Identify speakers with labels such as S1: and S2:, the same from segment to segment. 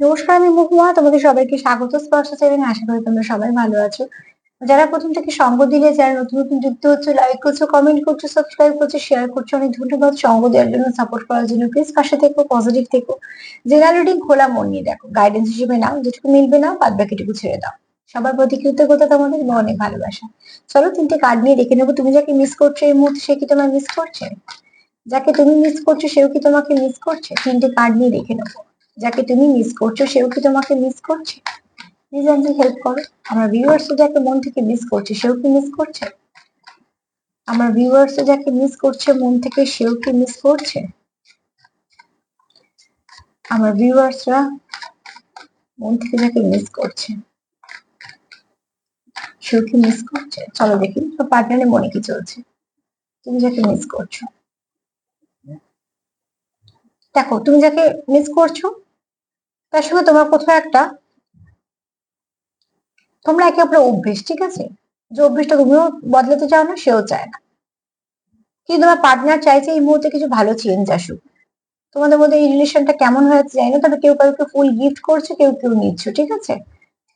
S1: নমস্কার, আমি মহুয়া। তোমাদের সবাইকে স্বাগত স্পর্শ এবং আশা করি তোমরা সবাই ভালো আছো। যারা প্রথম থেকে সঙ্গ দিলে, যারা নতুন নতুন যুক্ত হচ্ছে লাইক করছ কমেন্ট করছ সাবস্ক্রাইব করছ শেয়ার করছ, অনেক ধন্যবাদ সঙ্গ দেওয়ার জন্য সাপোর্ট করার জন্য। প্লিজ পাশে থেকো পজিটিভ থেকো। জেনারেল রিডিং খোলা মন নিয়ে দেখো। গাইডেন্স হিসেবে নাও, যেটুকু মিলবে নাও, বাদ বাকিটুকু ছেড়ে দাও। সবার প্রতি কৃতজ্ঞতা তোমাদের এবং অনেক ভালোবাসা। চলো, তিনটে কার্ড নিয়ে দেখে নেব। তুমি যাকে মিস করছ এই মুহূর্তে, সে কি তোমার মিস করছে? যাকে তুমি মিস করছ, সেও কি তোমাকে মিস করছে? তিনটে কার্ড নিয়ে দেখে নেব। যাকে তুমি মিস করছ, সেও কি তোমাকে মিস করছে? প্লিজ আন্টি হেল্প করো। আমার ভিউয়ার্স যাকে মন থেকে মিস করছে, সেও কি মিস করছে? আমার ভিউয়ার্স যাকে মিস করছে মন থেকে, সেও কি মিস করছে? আমার ভিউয়ার্সরা মন থেকে যাকে মিস করছে, সেও কি মিস করছে? চলো দেখি পার্টনারের মনে কি চলছে? তুমি যাকে মিস করছ। দেখো, তুমি যাকে মিস করছ, তার সঙ্গে তোমার কোথাও একটা, তোমরা একে অপরের অভ্যেস, ঠিক আছে? যে অভ্যেসটা তুমিও বদলাতে চাও না, সেও চায় না। কিন্তু তোমার পার্টনার চাইছে এই মুহূর্তে কিছু ভালো চেঞ্জ আসুক। তোমাদের মধ্যে এই রিলেশনটা কেমন হয়েছে জানি না, তবে কেউ কাউকে ফুল গিফট করছে, কেউ কেউ নিচ্ছ, ঠিক আছে?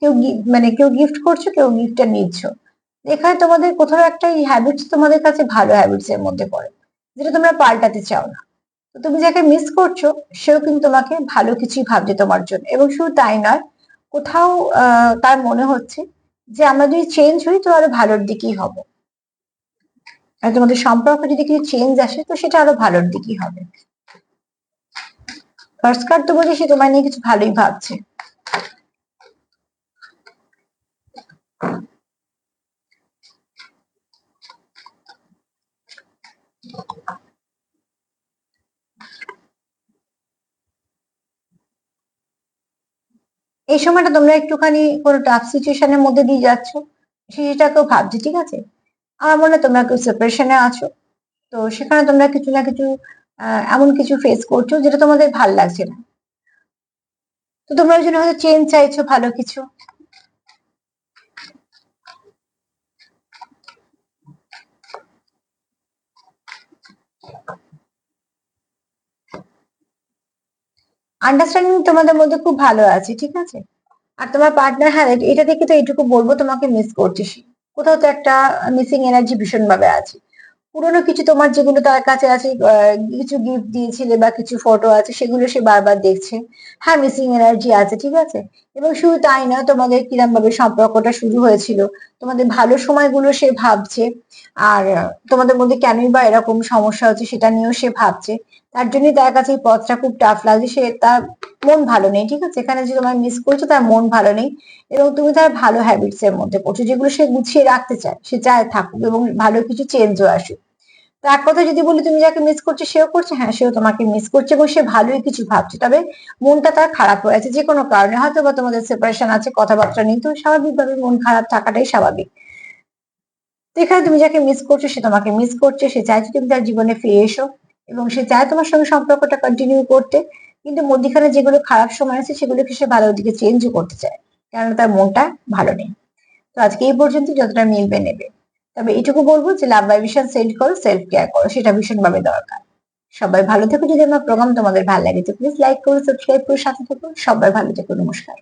S1: কেউ মানে কেউ গিফট করছ, কেউ গিফটটা নিচ্ছ। এখানে তোমাদের কোথাও একটা এই হ্যাবিটস তোমাদের কাছে ভালো হ্যাবিটস এর মধ্যে পড়ে, যেটা তোমরা পাল্টাতে চাও না। তো তুমি যাকে মিস করছ, সেও কিন্তু তোমাকে ভালো কিছুই ভাবছে তোমার জন্য। এবং শুধু তাই নয়, কোথাও তার মনে হচ্ছে যে আমরা যদি চেঞ্জ হই তো আরও ভালোর দিকেই হব। আর তোমাদের সম্পর্ক যদি কিছু চেঞ্জ আসে তো সেটা আরও ভালোর দিকেই হবে। ফার্স্ট কার্ড তো বলছে সে তোমার নিয়ে কিছু ভালোই ভাবছে। এই সময়টা তোমরা একটুখানি কোনো টাফ সিচুয়েশনের মধ্যে দিয়ে যাচ্ছ। সেটাকেও ভাবছি, ঠিক আছে? আমার মনে হয় তোমরা কেউ সেপারেশনে আছো। তো সেখানে তোমরা কিছু না কিছু এমন কিছু ফেস করছ যেটা তোমাদের ভালো লাগছে না। তো তোমরা ওই জন্য হয়তো চেঞ্জ চাইছো ভালো কিছু। আন্ডারস্ট্যান্ডিং তোমাদের মধ্যে খুব ভালো আছে, ঠিক আছে? আর তোমার পার্টনার হ্যাঁ এটা দেখে তো এইটুকু বলব, তোমাকে মিস করছিস কোথাও তো একটা মিসিং এনার্জি ভীষণ ভাবে আছে। পুরোনো কিছু তোমার যেগুলো তার কাছে আছে কিছু গিফট দিয়েছিলে বা কিছু ফটো আছে, সেগুলো সে বারবার দেখছে। হ্যাঁ মিসিং এনার্জি আছে, ঠিক আছে? এবং শুধু তাই না তোমাদের কিরম ভাবে সম্পর্কটা শুরু হয়েছিল, তোমাদের ভালো সময়গুলো সে ভাবছে, আর তোমাদের মধ্যে কেনই বা এরকম সমস্যা হচ্ছে সেটা নিয়েও সে ভাবছে। তার জন্যই তার কাছে এই পথটা খুব টাফ লাগছে, সে তার মন ভালো নেই, ঠিক আছে? এখানে যে তোমার মিস করছ, তার মন ভালো নেই, এবং তুমি তার ভালো হ্যাবিটস এর মধ্যে পড়ছো, যেগুলো সে গুছিয়ে রাখতে চায়, সে চায় থাকুক, এবং ভালো কিছু চেঞ্জও আসুক। এক কথা যদি বলি, তুমি যাকে মিস করছ, সেও করছে। হ্যাঁ সেও তোমাকে মিস করছে এবং সে ভালোই কিছু ভাবছে। তবে মনটা তার খারাপ হয়ে আছে যে কোনো কারণে। হয়তো বা তোমাদের সেপারেশন আছে, কথাবার্তা নেই, তো স্বাভাবিকভাবে মন খারাপ থাকাটাই স্বাভাবিক। এখানে তুমি যাকে মিস করছ, সে তোমাকে মিস করছে। সে চাইছে তুমি তার জীবনে ফিরে এসো এবং সে চায় তোমার সঙ্গে সম্পর্কটা কন্টিনিউ করতে। কিন্তু মধ্যখানে যেগুলো খারাপ সময় আছে, সেগুলোকে সে ভালো দিকে চেঞ্জও করতে চায়। কেননা তার মনটা ভালো নেই। তো আজকে এই পর্যন্ত যতটা মিলবে নেবে। তবে এটুকু বলব যে লাভ ভাইব্রেশন সেন্ড করো সেলফ কেয়ার করো, সেটা ভীষণ ভাবে দরকার। সবাই ভালো থেকো। যদি আমার প্রোগ্রাম তোমাদের ভালো লাগে তো প্লিজ লাইক করো সাবস্ক্রাইব করো, সাথে থেকো। সবাই ভালো থেকো। নমস্কার।